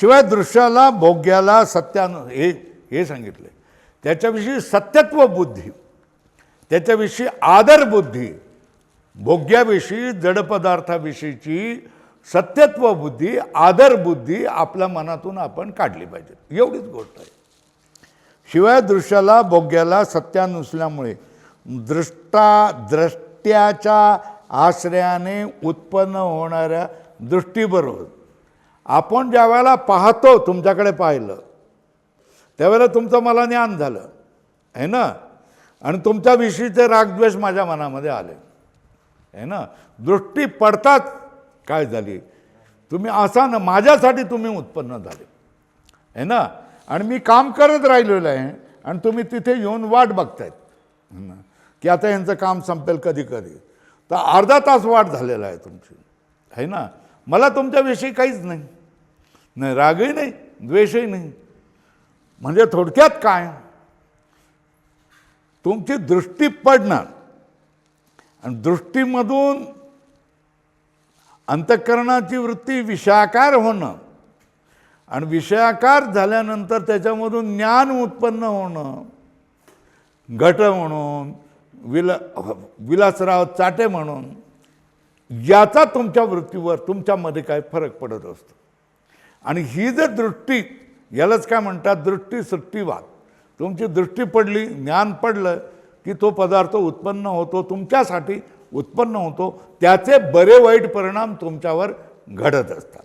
शिवाय दृश्याला भोग्याला सत्यान हे हे सांगितले. त्याच्याविषयी सत्यत्व बुद्धी त्याच्याविषयी आदर बुद्धी भोग्याविषयी जडपदार्थाविषयीची सत्यत्व बुद्धी आदर बुद्धी आपल्या मनातून आपण काढली पाहिजे. एवढीच गोष्ट आहे. शिवाय दृश्याला भोग्याला सत्या नसल्यामुळे दृष्टा द्रष्ट्याच्या आश्रयाने उत्पन्न होणाऱ्या दृष्टीबरोबर आपण ज्या वेळेला पाहतो तुमच्याकडे पाहिलं त्यावेळेला तुमचं मला ज्ञान झालं आहे ना? आणि तुमच्याविषयीचे रागद्वेष माझ्या मनामध्ये आले आहे ना? दृष्टी पडताच काय झाली? तुम्ही असा ना माझ्यासाठी तुम्ही उत्पन्न झाले आहे ना? आणि मी काम करत राहिलेलो आहे आणि तुम्ही तिथे येऊन वाट बघतायत ना? की आता यांचं काम संपेल कधी कधी तर अर्धा तास वाट झालेला आहे तुमची आहे ना? मला तुमच्याविषयी काहीच नाही. नाही रागही नाही द्वेषही नाही. म्हणजे थोडक्यात काय? तुमची दृष्टी पडणार. आणि दृष्टीमधून अंतःकरणाची वृत्ती विषयाकार होणं आणि विषयाकार झाल्यानंतर त्याच्यामधून ज्ञान उत्पन्न होणं घट म्हणून विला विलासराव चाटे म्हणून याचा तुमच्या वृत्तीवर तुमच्यामध्ये काय फरक पडत असतो? आणि ही जर दृष्टी यालाच काय म्हणतात? दृष्टी सृष्टीवाद तुमची दृष्टी पडली ज्ञान पडलं की तो पदार्थ उत्पन्न होतो तुमच्यासाठी उत्पन्न होतो त्याचे बरे वाईट परिणाम तुमच्यावर घडत असतात.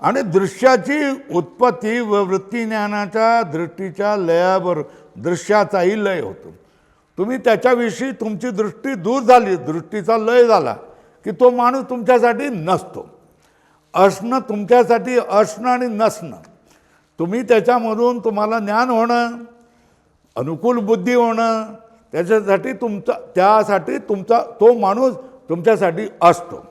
आणि दृश्याची उत्पत्ती व वृत्तीज्ञानाच्या दृष्टीच्या लयावर दृश्याचाही लय होतो. तुम्ही त्याच्याविषयी तुमची दृष्टी दूर झाली दृष्टीचा लय झाला की तो माणूस तुमच्यासाठी नसतो. असणं तुमच्यासाठी असणं आणि नसणं तुम्ही त्याच्यामधून तुम्हाला ज्ञान होणं अनुकूल बुद्धी होणं त्याच्यासाठी तुमचा त्यासाठी तुमचा तो माणूस तुमच्यासाठी असतो.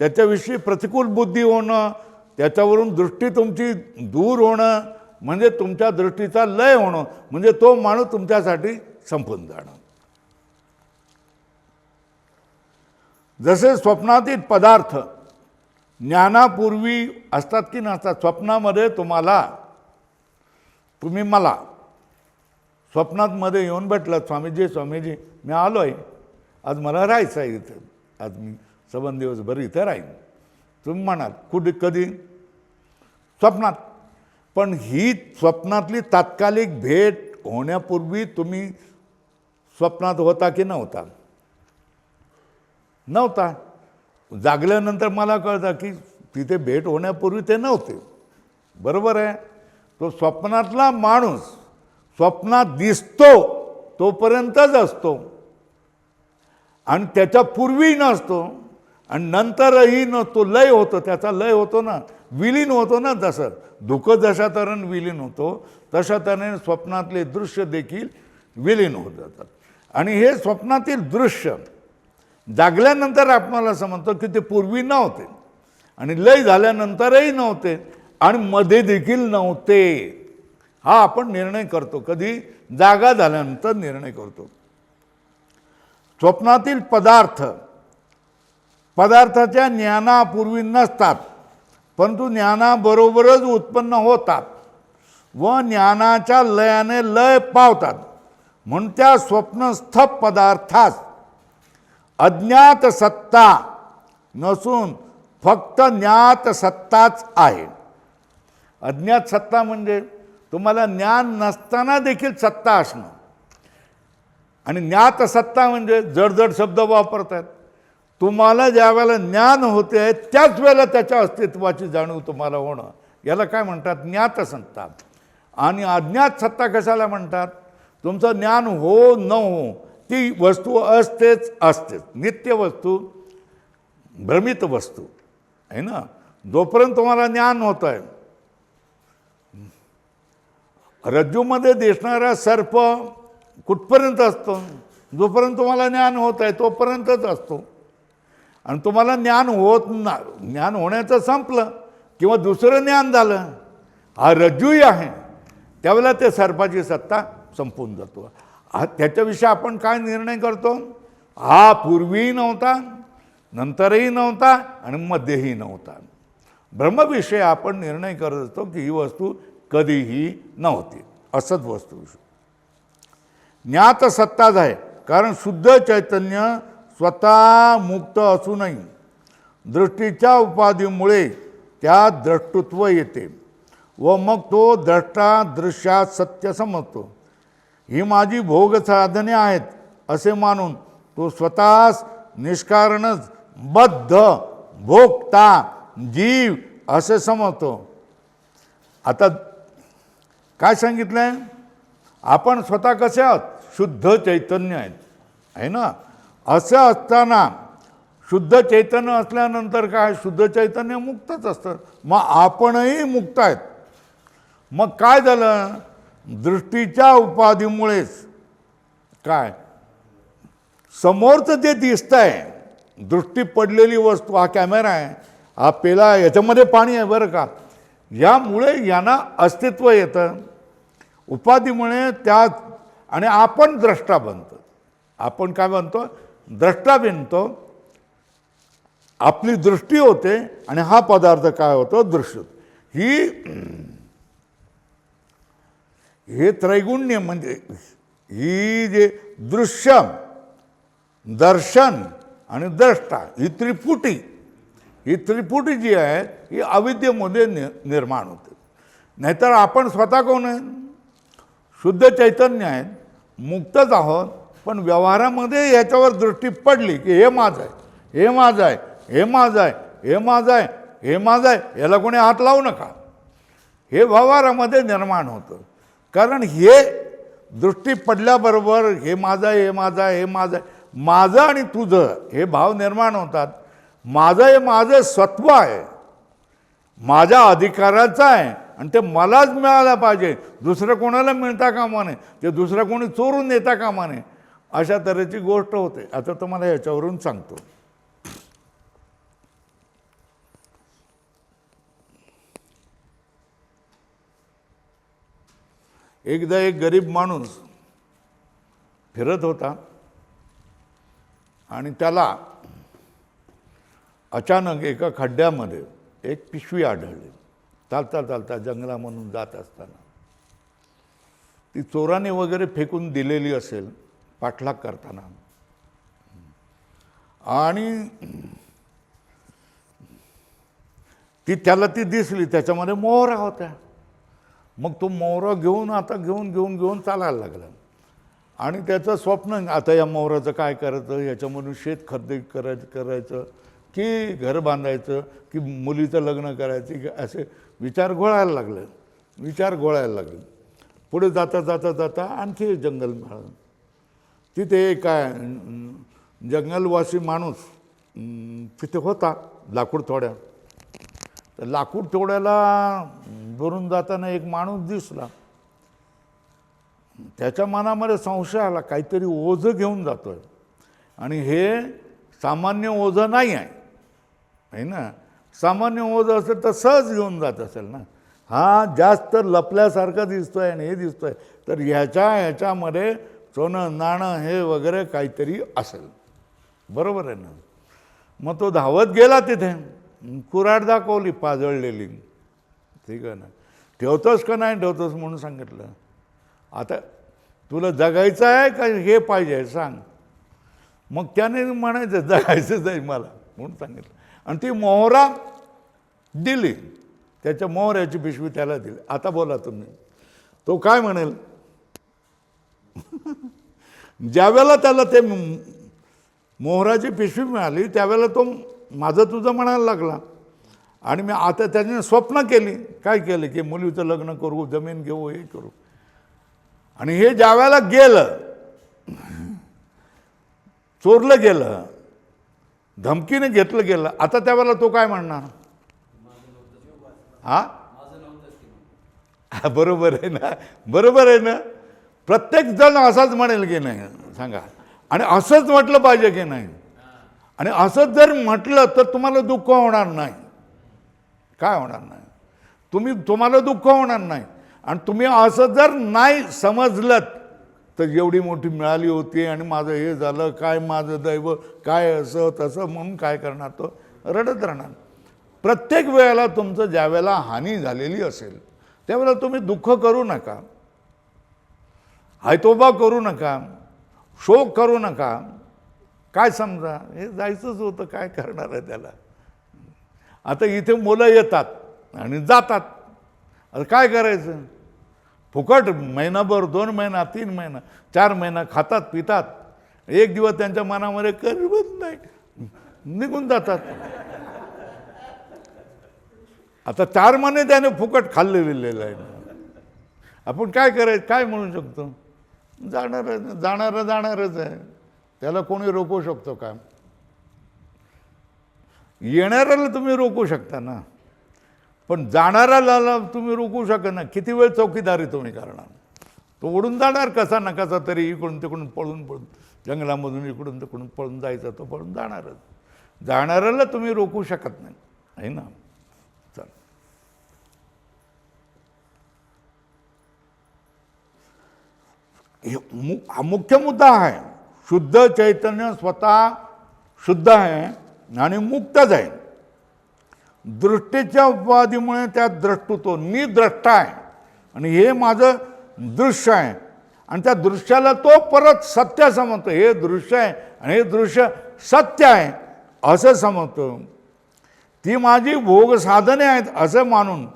त्याच्याविषयी प्रतिकूल बुद्धी होणं त्याच्यावरून दृष्टी तुमची दूर होणं म्हणजे तुमच्या दृष्टीचा लय होणं म्हणजे तो माणूस तुमच्यासाठी संपून जाणं जसे स्वप्नातील पदार्थ ज्ञानापूर्वी असतात की नसतात स्वप्नामध्ये तुम्हाला तुम्ही मला स्वप्नातमध्ये येऊन भेटलात स्वामीजी स्वामीजी मी आलो आहे आज मला राहायचं आहे इथं. आज मी सबन दिवसभर इथं राहीन. तुम्ही म्हणाल कुठे कधी? स्वप्नात. पण ही स्वप्नातली तात्कालिक भेट होण्यापूर्वी तुम्ही स्वप्नात होता की नव्हता? नव्हता. जागल्यानंतर मला कळतं की तिथे भेट होण्यापूर्वी ते नव्हते. बरोबर आहे? तो स्वप्नातला माणूस स्वप्नात दिसतो तोपर्यंतच असतो. आणि त्याच्या पूर्वी नसतो. आणि नंतरही न तो लय होतो त्याचा लय होतो ना विलीन होतो ना जसं दुःख जशा तऱ्हेने विलीन होतो तशा तऱ्हेने स्वप्नातले दृश्य देखील विलीन होत जातात. आणि हे स्वप्नातील दृश्य जागल्यानंतर आपणाला समजतो की ते पूर्वी नव्हते. आणि लय झाल्यानंतरही नव्हते आणि मध्ये देखील नव्हते. हा आपण निर्णय करतो. कधी? जागा झाल्यानंतर निर्णय करतो. स्वप्नातील पदार्थ पदार्थाच्या ज्ञानापूर्वी नसतात परंतु ज्ञानाबरोबरच उत्पन्न होतात व ज्ञानाच्या लयाने लय पावतात. म्हणून त्या स्वप्नस्थ पदार्थास अज्ञात सत्ता नसून फक्त ज्ञात सत्ताच आहे. अज्ञात सत्ता म्हणजे तुम्हाला ज्ञान नसताना देखील सत्ता असणं. आणि ज्ञात सत्ता म्हणजे जडजड शब्द वापरतात. तुम्हाला ज्या वेळेला ज्ञान होते आहे त्याच वेळेला त्याच्या अस्तित्वाची जाणीव तुम्हाला होणं. याला काय म्हणतात? ज्ञात संताप आणि अज्ञात सत्ता कशाला म्हणतात? तुमचं ज्ञान हो न हो ती वस्तू असतेच असतेच. नित्य वस्तू भ्रमित वस्तू. आहे ना? जोपर्यंत तुम्हाला ज्ञान होत आहे रज्जूमध्ये दिसणारा सर्प कुठपर्यंत असतो? जोपर्यंत तुम्हाला ज्ञान होत आहे तोपर्यंतच असतो. आणि तुम्हाला ज्ञान होत ना ज्ञान होण्याचं संपलं किंवा दुसरं ज्ञान झालं हा रज्जूही आहे. त्यावेळेला ते सर्पाची सत्ता संपून जातो. हा त्याच्याविषयी आपण काय निर्णय करतो? हा पूर्वीही नव्हता नंतरही नव्हता आणि मध्येही नव्हता. ब्रह्मविषयी आपण निर्णय करत असतो की ही वस्तू कधीही नव्हती. असंच वस्तू. ज्ञात सत्ताच आहे. कारण शुद्ध चैतन्य स्वतः मुक्त असूनही दृष्टीच्या उपाधीमुळे त्यात द्रष्टुत्व येते व मग तो द्रष्टा दृश्यात सत्य समजतो. ही माझी भोग साधने आहेत असे मानून तो स्वतःच निष्कारणच बद्ध भोगता जीव असे समजतो. आता काय सांगितलं आहे आपण स्वतः कसे आहोत? शुद्ध चैतन्य आहेत. आहे ना? असं असताना शुद्ध चैतन्य असल्यानंतर काय? शुद्ध चैतन्य मुक्तच असतं. मग आपणही मुक्त आहेत. मग काय झालं? दृष्टीच्या उपाधीमुळेच काय? समोरचं जे दिसतं आहे दृष्टी पडलेली वस्तू हा कॅमेरा आहे हा पेला याच्यामध्ये पाणी आहे बरं का? यामुळे यांना अस्तित्व येतं. उपाधीमुळे त्या आणि आपण द्रष्टा बनतो. आपण काय बनतो? द्रष्टा विणतो आपली दृष्टी होते आणि हा पदार्थ काय होतो? दृश्य. ही हे त्रैगुण्य म्हणजे ही जे दृश्य दर्शन आणि द्रष्टा ही त्रिपुटी ही त्रिपुटी जी आहे ही अविद्येमध्ये नि निर्माण होते. नाहीतर आपण स्वतः कोण आहे शुद्ध चैतन्य आहेत. मुक्तच आहोत. पण व्यवहारामध्ये याच्यावर दृष्टी पडली की हे माझं आहे हे माझं आहे हे माझं आहे हे माझं आहे हे माझं आहे याला कोणी हात लावू नका. हे व्यवहारामध्ये निर्माण होतं. कारण हे दृष्टी पडल्याबरोबर हे माझं आहे हे माझं आहे हे माझं आहे माझं आणि तुझं हे भाव निर्माण होतात. माझं हे माझं सत्व आहे. माझ्या अधिकाराचं आहे आणि ते मलाच मिळालं पाहिजे. दुसरं कोणाला मिळता कामा नये. ते दुसरं कोणी चोरून नेता कामा नये. अशा तऱ्हेची गोष्ट होते. आता तुम्हाला याच्यावरून सांगतो. एकदा एक गरीब माणूस फिरत होता आणि त्याला अचानक एका खड्ड्यामध्ये एक पिशवी आढळली. चालता चालता जंगलामधून जात असताना. ती चोराने वगैरे फेकून दिलेली असेल पाठलाग करताना. आणि ती त्याला ती दिसली त्याच्यामध्ये मोहरा होत्या. मग तो मोहरा घेऊन आता घेऊन घेऊन घेऊन चालायला लागला. आणि त्याचं स्वप्न आता या मोहराचं काय करायचं? याच्यामधून शेत खरेदी करायचं करायचं? की घर बांधायचं? की मुलीचं लग्न करायचं? की असे विचार घोळायला लागले. विचार घोळायला लागले. पुढे जाता जाता जाता आणखी जंगल मिळालं. तिथे एक काय जंगलवासी माणूस तिथे होता लाकूड तोड्या. तर लाकूड तोड्याला भरून जाताना एक माणूस दिसला. त्याच्या मनामध्ये संशय आला काहीतरी ओझं घेऊन जातोय. आणि हे सामान्य ओझं नाही आहे. आहे ना? सामान्य ओझं असेल तर सहज घेऊन जात असेल ना? हा जास्त लपल्यासारखा दिसतोय आणि हे दिसतोय. तर ह्याच्या ह्याच्यामध्ये सोनं नाणं हे वगैरे काहीतरी असेल. बरोबर आहे ना? मग तो धावत गेला तिथे. कुराड दाखवली पाजळलेली. ठीक आहे ना? ठेवतोस का नाही ठेवतोस म्हणून सांगितलं. आता तुला जगायचं आहे का हे पाहिजे सांग. मग त्याने म्हणायचं जगायचंच आहे मला. म्हणून सांगितलं. आणि ती मोहरा दिली. त्याच्या मोहऱ्याची पिशवी त्याला दिली. आता बोला तुम्ही. तो काय म्हणेल? ज्यावेळेला त्याला ते मोहराची पिशवी मिळाली त्यावेळेला तो माझं तुझं म्हणायला लागला. आणि मी आता त्याने स्वप्न केली. काय केलं की मुलीचं लग्न करू जमीन घेऊ हे करू. आणि हे ज्यावेळेला गेलं चोरलं गेलं धमकीने घेतलं गेलं आता त्यावेळेला तो काय म्हणणार? हा? हा, बरोबर आहे ना? बरोबर आहे ना? प्रत्येक जण असाच म्हणेल की नाही सांगा. आणि असंच म्हटलं पाहिजे की नाही. आणि असंच जर म्हटलं तर तुम्हाला दुःख होणार नाही. काय होणार नाही? तुम्ही तुम्हाला दुःख होणार नाही. आणि तुम्ही असं जर नाही समजलं तर एवढी मोठी मिळाली होती आणि माझं हे झालं काय माझं दैव काय असं तसं म्हणून काय करणार तो? रडत राहणार. प्रत्येक वेळेला तुमचं ज्या वेळेला हानी झालेली असेल त्यावेळेला तुम्ही दुःख करू नका. हायतोबा करू नका शोक करू नका. काय समजा? हे जायचंच होतं काय करणार आहे त्याला? आता इथे मुलं येतात आणि जातात. आता काय करायचं? फुकट महिनाभर दोन महिना तीन महिना चार महिना खातात पितात. एक दिवस त्यांच्या मनामध्ये करमत नाही. निघून जातात. आता चार महिने त्याने फुकट खाल्ले खाल्लेलेलं आहे. आपण काय करायचं? काय म्हणू शकतो? जाणार जाणारं जाणारच आहे. त्याला कोणी रोखू शकतो का? येणाऱ्याला तुम्ही रोखू शकता ना. पण जाणाऱ्याला तुम्ही रोखू शकत ना किती वेळ चौकीदारी तुम्ही करणार? तो उडून जाणार कसा ना कसा तरी इकडून तिकडून पळून पळून. जंगलामधून इकडून तिकडून पळून जायचं तो पळून जाणारच. जाणाऱ्याला तुम्ही रोखू शकत नाही. आहे ना? हे मु हा मुख्य मुद्दा आहे. शुद्ध चैतन्य स्वतः शुद्ध आहे आणि मुक्तच आहे. दृष्टीच्या उपवादीमुळे त्या द्रष्टुतो मी द्रष्टा आहे आणि हे माझं दृश्य आहे. आणि त्या दृश्याला तो परत सत्य समजतो. हे दृश्य आहे आणि हे दृश्य सत्य आहे असं समजतो. ती माझी भोग साधने आहेत असं मानून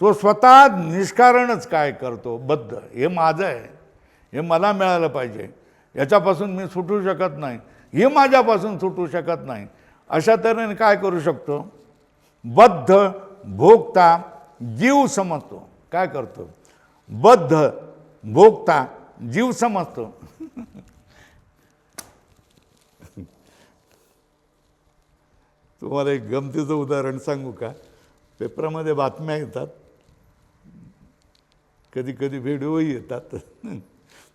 तो स्वतः निष्कारणच काय करतो बद्ध. हे माझं आहे. हे मला मिळालं पाहिजे. याच्यापासून मी सुटू शकत नाही. हे माझ्यापासून सुटू शकत नाही. अशा तऱ्हेने काय करू शकतो? बद्ध भोगता जीव समजतो. काय करतो? बद्ध भोगता जीव समजतो. तुम्हाला एक गमतीचं उदाहरण सांगू का? पेपरामध्ये बातम्या येतात. कधी कधी व्हिडिओही येतात.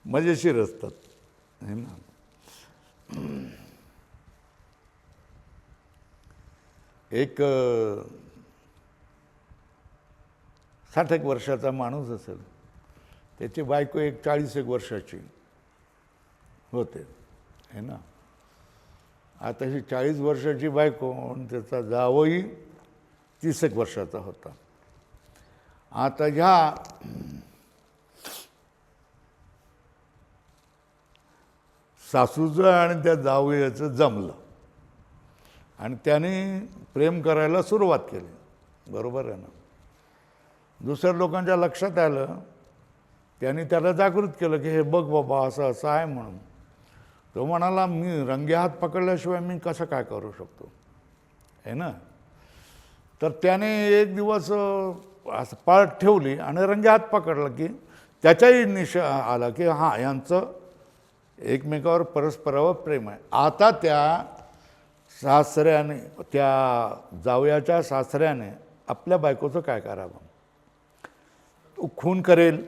मजेशीर असतात. है ना? एक साठ एक वर्षाचा माणूस असेल. त्याची बायको एक चाळीस एक वर्षाची होते. है ना? आता ही चाळीस वर्षाची बायको आणि त्याचा जावई तीस एक वर्षाचा होता. आता ह्या सासूचं आणि त्या जावयाचं जमलं. आणि त्याने प्रेम करायला सुरुवात केली. बरोबर आहे ना? दुसऱ्या लोकांच्या लक्षात आलं त्यांनी त्याला जागृत केलं की हे बघ बाबा असं असं आहे म्हणून. तो म्हणाला मी रंगे हात पकडल्याशिवाय मी कसं काय करू शकतो? आहे ना? तर त्याने एक दिवस असं पाळत ठेवली आणि रंगे हात पकडला की त्याच्याही निश आला की हां यांचं एकमेकावर परस्परावर प्रेम आहे. आता त्या सासऱ्याने त्या जावयाच्या सासऱ्याने आपल्या बायकोचं काय करावं? तो खून करेल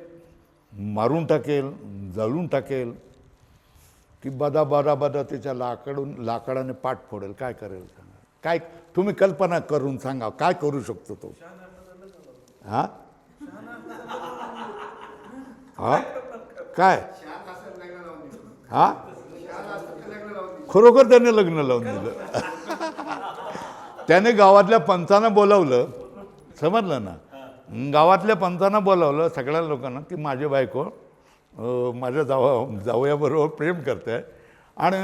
मारून टाकेल जळून टाकेल. की बदा बदा बदा त्याच्या लाकडून लाकडाने पाठ फोडेल. काय करेल सांगा काय तुम्ही कल्पना करून सांगा. काय करू शकतो तो? हा? हा? काय? हा? खरोखर त्याने लग्न लावून दिलं. त्याने गावातल्या पंचांना बोलावलं. समजलं ना? गावातल्या पंचांना बोलावलं सगळ्या लोकांना की माझी बायको माझ्या जावा जावयाबरोबर प्रेम करते आणि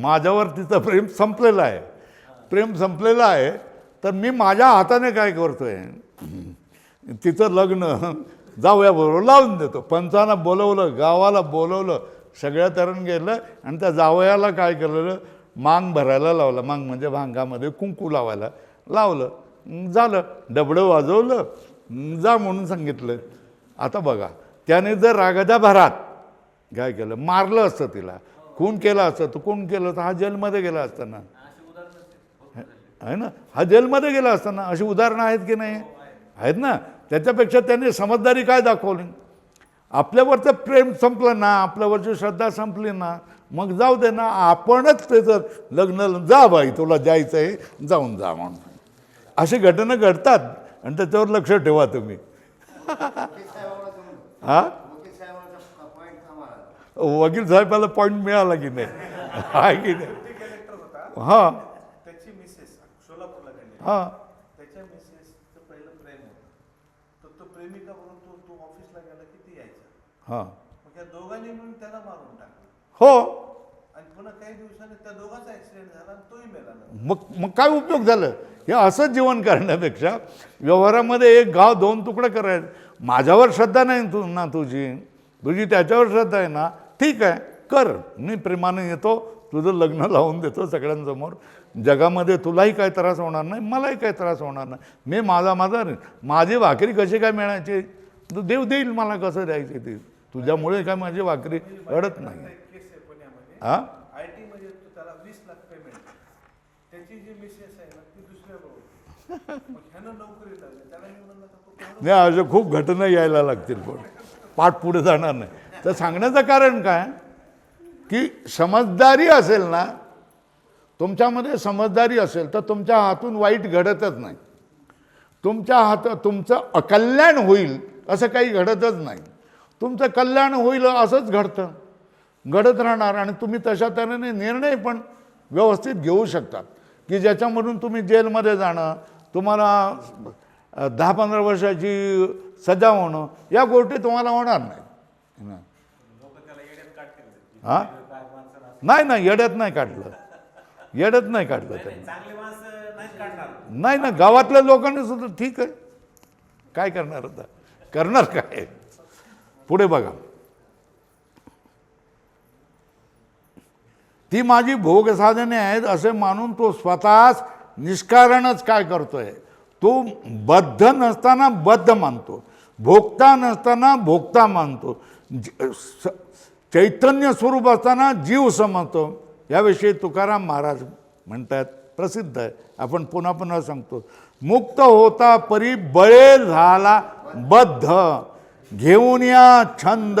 माझ्यावर तिचं प्रेम संपलेलं आहे. प्रेम संपलेलं आहे तर मी माझ्या हाताने काय करतो आहे तिचं लग्न जावयाबरोबर लावून देतो. पंचांना बोलवलं गावाला बोलवलं सगळ्या तरण गेलं आणि त्या जावयाला काय केलेलं? मांग भरायला लावलं. मांग म्हणजे भांगामध्ये कुंकू लावायला लावलं. झालं. डबडं वाजवलं. जा म्हणून सांगितलं. आता बघा त्याने जर रागाच्या भरात काय केलं? मारलं असतं तिला. कोण केलं असतं. तर कोण केलं तर हा जेलमध्ये गेला असताना. आहे ना? हा जेलमध्ये गेला असताना. अशी उदाहरणं आहेत की नाही? आहेत ना? त्याच्यापेक्षा त्यांनी समजदारी काय दाखवली? आपल्यावरचं प्रेम संपलं ना आपल्यावरची श्रद्धा संपली ना मग जाऊ दे ना आपणच त्याचं लग्न जा बाई तुला जायचं आहे जाऊन जा म्हणून. अशी घटना घडतात आणि त्याच्यावर लक्ष ठेवा तुम्ही. हा? वकील साहेबाला पॉईंट मिळाला की नाही? आहे की नाही? हां. हां त्याच्या मिसेसचं पहिलं प्रेम होतं तर तो प्रेमिका म्हणून तो तो ऑफिसला गेला की ती यायचा हां. मग या दोघांनी मिळून त्याला मारून टाकलं. हो. आणि पुन्हा काही दिवसांनी त्या दोघांचा ऍक्सिडेंट झाला आणि तोही मेला ना मग मग काय उपयोग झालं? हे असं जीवन करण्यापेक्षा व्यवहारामध्ये एक गाव दोन तुकडे करायचे. माझ्यावर श्रद्धा नाही तू ना तुझी. तुझी त्याच्यावर श्रद्धा आहे ना? ठीक आहे कर. मी प्रेमाने येतो. तुझं लग्न लावून देतो सगळ्यांसमोर. जगामध्ये तुलाही काय त्रास होणार नाही मलाही काय त्रास होणार नाही. मी माझा माझा माझी भाकरी कशी काय मिळायची? तो देव देईल मला कसं द्यायची ती. तुझ्यामुळे काय माझी भाकरी अडत नाही. हां? नाही अशा खूप घटना यायला लागतील पण. पाठ पुढे जाणार नाही. तर सांगण्याचं कारण काय? की समजदारी असेल ना तुमच्यामध्ये समजदारी असेल तर तुमच्या हातून वाईट घडतच नाही. तुमच्या हात तुमचं अकल्याण होईल असं काही घडतच नाही. तुमचं कल्याण होईल असंच घडतं. घडत राहणार आणि तुम्ही तशा तऱ्हेने निर्णय पण व्यवस्थित घेऊ शकतात. की ज्याच्यामधून तुम्ही जेलमध्ये जाणं तुम्हाला दहा पंधरा वर्षाची सजा होणं या गोष्टी तुम्हाला होणार नाही. हां? नाही नाही येड्यात नाही काढलं. येड्यात नाही काढलं त्यांनी. नाही ना गावातल्या लोकांनी सुद्धा ठीक आहे. काय करणार आता? करणार काय? पुढे बघा. ती माझी भोगसाधने आहेत असे मानून तो स्वतःच निष्कारणच काय करतोय? तो बद्ध नसताना बद्ध मानतो. भोगता नसताना भोगता मानतो. ज- चैतन्य स्वरूप असताना जीव समजतो. याविषयी तुकाराम महाराज म्हणतात प्रसिद्ध आहे. आपण पुन्हा पुन्हा सांगतो. मुक्त होता परी बळे झाला बद्ध. घेऊन या छंद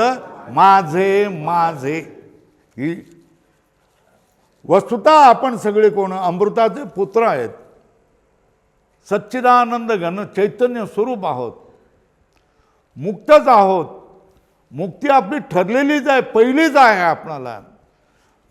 माझे माझे. ही वस्तुता आपण सगळे कोण? अमृताचे पुत्र आहेत. सच्चिदानंद घन चैतन्य स्वरूप आहोत. मुक्तच आहोत. मुक्ती आपली ठरलेलीच आहे पहिलीच आहे आपणाला.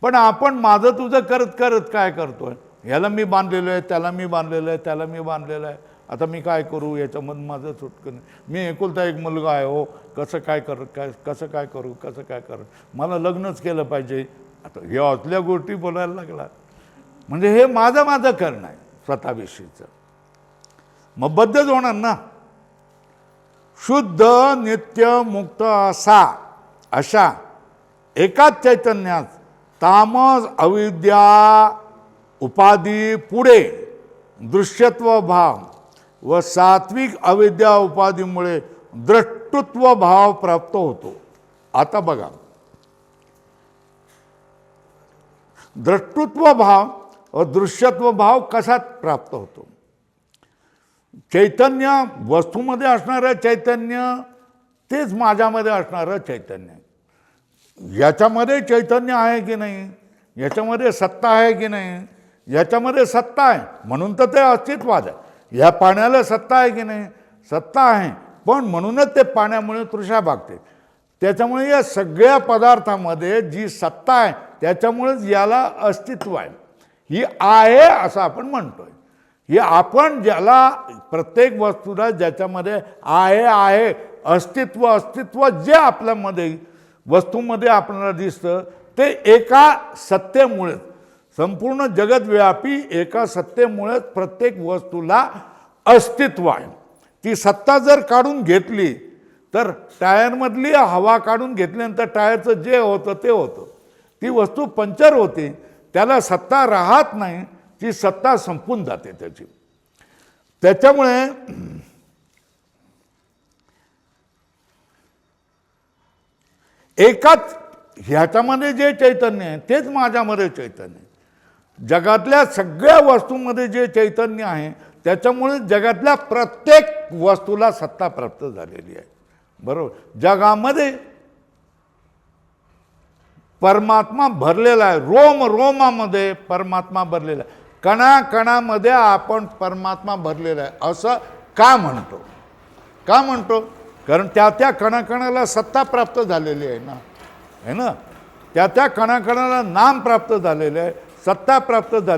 पण आपण माझं तुझं करत करत काय करतोय? ह्याला मी बांधलेलं आहे त्याला मी बांधलेलं आहे त्याला मी बांधलेलं आहे. आता मी काय करू? याच्यामधून माझं सुटकं नाही. मी एकुलता एक मुलगा आहे हो. कसं काय कर काय कसं काय करू कसं काय करू? मला लग्नच केलं पाहिजे. आता हे असल्या गोष्टी बोलायला लागला. म्हणजे हे माझं माझं करणं आहे स्वतःविषयीचं. मग बद्धच होणार ना? शुद्ध नित्य मुक्त असा अशा एकाच चैतन्यात तामस अविद्या उपाधी पुढे दृश्यत्व भाव व सात्विक अविद्या उपाधीमुळे द्रष्टुत्व भाव प्राप्त होतो. आता बघा. द्रष्टुत्व भाव व दृश्यत्व भाव कसा प्राप्त होतो? चैतन्य वस्तूमध्ये असणारं चैतन्य तेच माझ्यामध्ये असणारं चैतन्य. याच्यामध्ये चैतन्य आहे की नाही? याच्यामध्ये सत्ता आहे की नाही? याच्यामध्ये सत्ता आहे. म्हणून तर ते अस्तित्वाद आहे. ह्या पाण्याला सत्ता आहे की नाही? सत्ता आहे. पण म्हणूनच ते पाण्यामुळे तृषा भागते. त्याच्यामुळे या सगळ्या पदार्थामध्ये जी सत्ता आहे त्याच्यामुळेच याला अस्तित्व आहे. ही आहे असं आपण म्हणतोय. ही आपण ज्याला प्रत्येक वस्तूला ज्याच्यामध्ये आहे आहे अस्तित्व अस्तित्व जे आपल्यामध्ये वस्तूमध्ये आपल्याला दिसतं ते एका सत्तेमुळेच. संपूर्ण जगतव्यापी एका सत्तेमुळेच प्रत्येक वस्तूला अस्तित्व आहे. ती सत्ता जर काढून घेतली तर टायरमधली हवा काढून घेतल्यानंतर टायरचं जे होतं ते होतं. ती वस्तू पंक्चर होते त्याला सत्ता राहत नाही ती सत्ता संपून जाते त्याची. त्याच्यामुळे एकाच ह्याच्यामध्ये जे चैतन्य आहे तेच माझ्यामध्ये चैतन्य आहे. जगातल्या सगळ्या वस्तूंमध्ये जे चैतन्य आहे त्याच्यामुळे जगातल्या प्रत्येक वस्तूला सत्ता प्राप्त झालेली आहे. बरोबर? जगामध्ये परमात्मा भरलेला आहे. रोम रोमामध्ये परमात्मा भरलेला आहे. कणाकणामध्ये आपण परमात्मा भरलेला आहे. असं का म्हणतो? का म्हणतो? कारण त्या त्या कणाकणाला सत्ता प्राप्त झालेली आहे ना. है ना? त्या त्या कणाकणाला नाम प्राप्त झालेलं आहे. सत्ता प्राप्त झाली